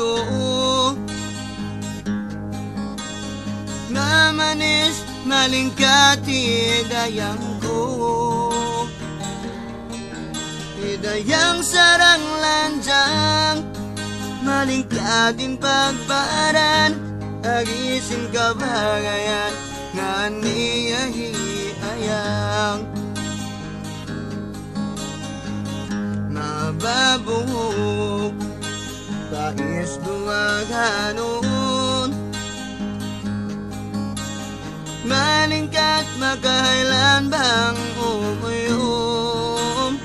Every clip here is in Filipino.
ko Na manis malingkati dayang ko. Idayang sarang lanjang Malingkating pagparan Agisin kabagayan Nganiyahiayang Mababuhay Pais buwaganon Malingkat magkailan bang umuyom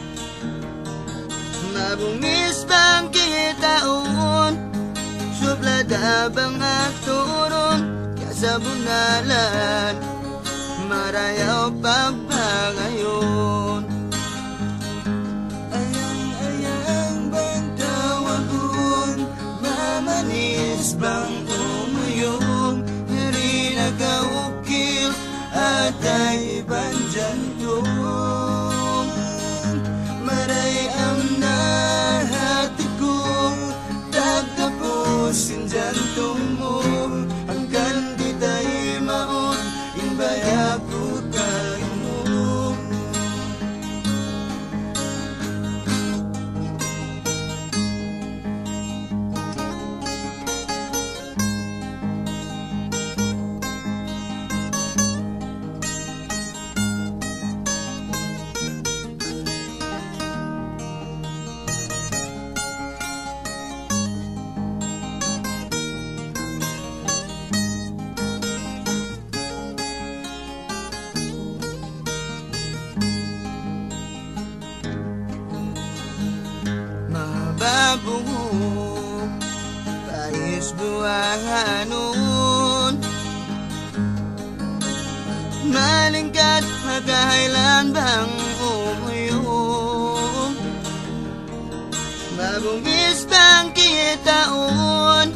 Mabungis bang kitaon? Sublada bang akturon? Kasabunalan Marayaw pagpagayon Mamanis bang umuyong Hindi nagkaukil At ay banjantong Mababuhok Pais buwanganon Malingkat magkahailan bang umuyong Mabungis bang kitaon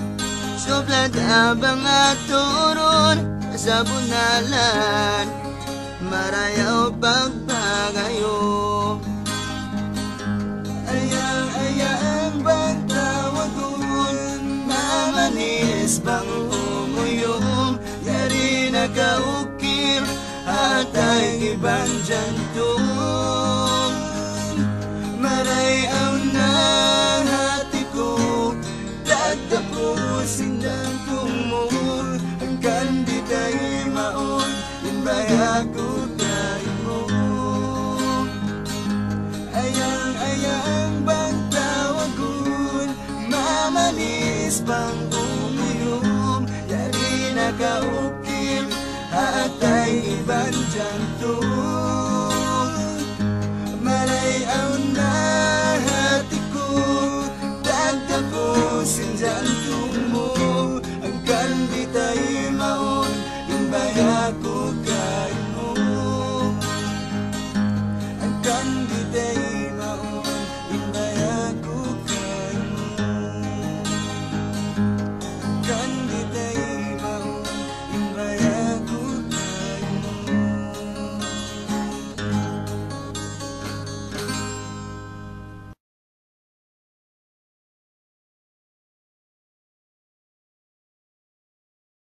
Soplad abang aturon Sa bunalan. Marayaw pagpagayon At ay ibang jantong dan jantung Malai auna hatiku Tak terpusin jantung